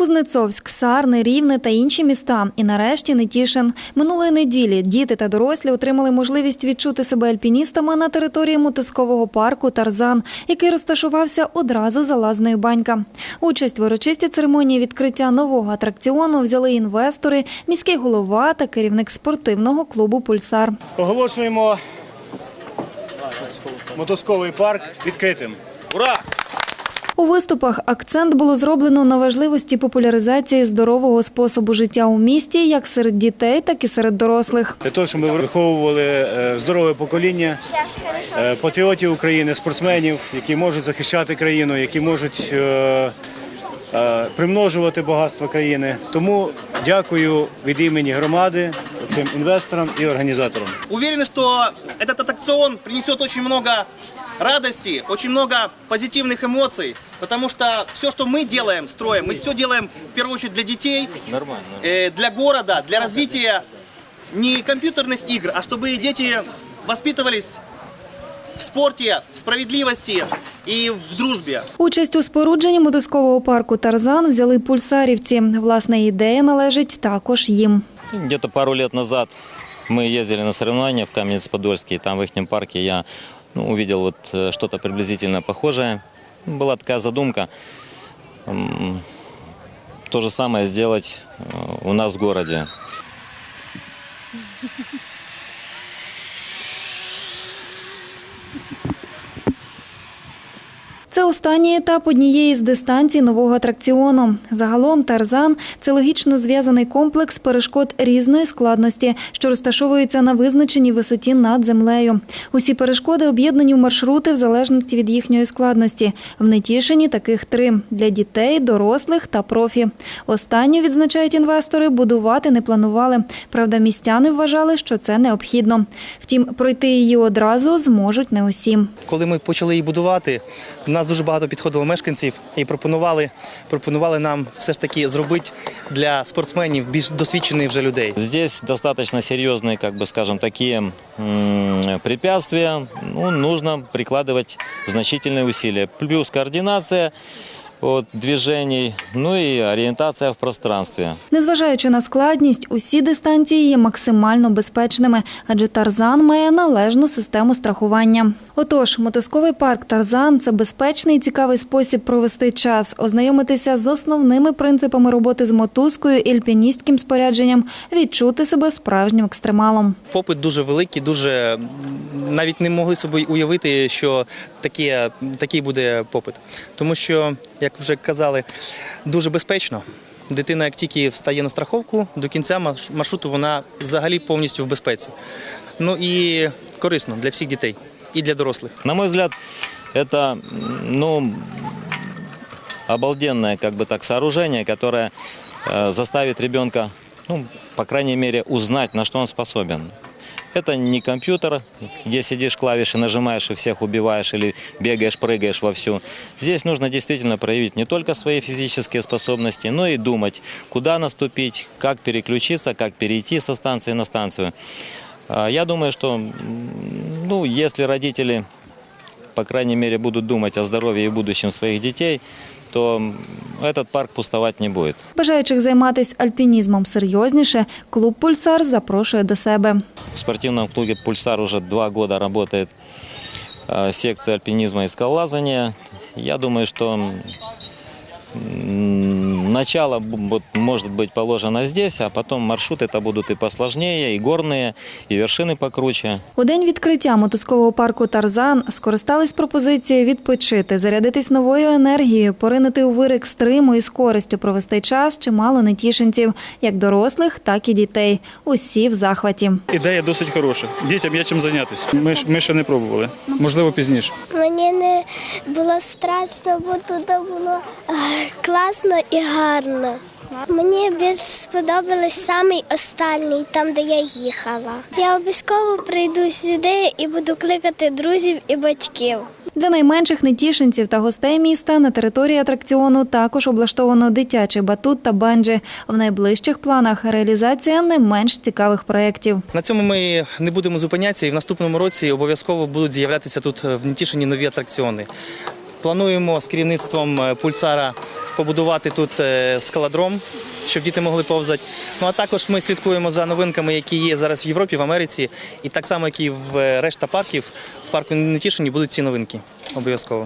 Кузнецовськ, Сарни, Рівне та інші міста. І нарешті Нетішин. Минулої неділі діти та дорослі отримали можливість відчути себе альпіністами на території мотузкового парку Тарзан, який розташувався одразу за лазнею банька. Участь в урочистій церемонії відкриття нового атракціону взяли інвестори, міський голова та керівник спортивного клубу Пульсар. Оголошуємо мотузковий парк відкритим. Ура! У виступах акцент було зроблено на важливості популяризації здорового способу життя у місті, як серед дітей, так і серед дорослих. Для того, щоб ми виховували е, здорове покоління е, патріотів України, спортсменів, які можуть захищати країну, які можуть е, примножувати багатство країни. Тому дякую від імені громади цим інвесторам і організаторам. Уверены, что этот аттракцион принесет очень много радости, очень много позитивных эмоций, потому что все, что мы делаем, строим, мы все делаем в первую очередь для детей, э, для города, для развития не компьютерных игр, а чтобы дети воспитывались в спорте, в справедливости и в дружбе. Участь у спорудженні мотузкового парку Тарзан взяли пульсарівці. Власне, ідея належить також їм. Где-то пару лет назад мы ездили на соревнования в Каменец-Подольске, и там в их парке я ну, увидел вот э, что-то приблизительно похожее. Была такая задумка м, то же самое сделать э, у нас в городе. Thank you. Це останній етап однієї з дистанцій нового атракціону. Загалом Тарзан це логічно зв'язаний комплекс перешкод різної складності, що розташовуються на визначеній висоті над землею. Усі перешкоди об'єднані в маршрути в залежності від їхньої складності. В Нетішині таких три для дітей, дорослих та профі. Останню відзначають інвестори, будувати не планували. Правда, містяни вважали, що це необхідно. Втім, пройти її одразу зможуть не усі. Коли ми почали її будувати, нас дуже багато підходило мешканців і пропонували, пропонували нам все ж таки зробити для спортсменів більш досвідчених вже людей. Здесь достаточно серьезные, как бы скажем, такие м, препятствия. Ну, нужно прикладывать значительные усилия. Плюс координация вот, движений, ну и ориентация в пространстве. Незважаючи на складність, усі дистанції є максимально безпечними, адже Тарзан має належну систему страхування. Отож, мотузковий парк Тарзан це безпечний і цікавий спосіб провести час, ознайомитися з основними принципами роботи з мотузкою і альпіністським спорядженням, відчути себе справжнім екстремалом. Попит дуже великий, дуже навіть не могли собі уявити, що таке, такий буде попит. Тому що, як вже казали, дуже безпечно. Дитина, як тільки встає на страховку, до кінця марш- маршруту вона взагалі повністю в безпеці. Ну і корисно для всіх дітей і для дорослих. На мой взгляд, это, ну, обалденное, как бы так, сооружение, которое э, заставит ребенка, ну, по крайней мере, узнать, на что он способен. Это не компьютер, где сидишь, клавиши нажимаешь и всех убиваешь или бегаешь, прыгаешь вовсю. Здесь нужно действительно проявить не только свои физические способности, но и думать, куда наступить, как переключиться, как перейти со станции на станцию. А, Я думаю, что ну, если родители, по крайней мере, будут думать о здоровье и будущем своих детей, то этот парк пустовать не будет. Бажаючих займатися альпінізмом серйозніше, клуб Пульсар запрошує до себе. В спортивном клубе «Пульсар» уже два года работает э, секция альпинизма и скалолазания. Я думаю, что м, начало б- вот может быть положено здесь, а потом маршруты это будут и посложнее, и горные, и вершины покруче. У день відкриття мотузкового парку Тарзан скористались пропозицією відпочити, зарядитись новою енергією, поринути у вир екстриму і з користю провести час чимало нетішинців, як дорослих, так і дітей. Усі в захваті. Ідея досить хороша. Дітям є чим зайнятися. Ми, ж- ми ще не пробували. Можливо, пізніше. Мені не було страшно, бо тут було е, класно і гарно. Мені більш сподобалось самий останній, там де я їхала. Я обов'язково прийду сюди і буду кликати друзів і батьків. Для найменших нетішинців та гостей міста на території атракціону також облаштовано дитячий батут та банджі. В найближчих планах реалізація не менш цікавих проєктів. На цьому ми не будемо зупинятися, і в наступному році обов'язково будуть з'являтися тут в Нетішині нові атракціони. Плануємо з керівництвом е, пульсара побудувати тут е, скалодром, щоб діти могли повзати. Ну а також ми слідкуємо за новинками, які є зараз в Європі, в Америці, і так само, як і в е, решта парків, в парку Нетішині будуть ці новинки обов'язково.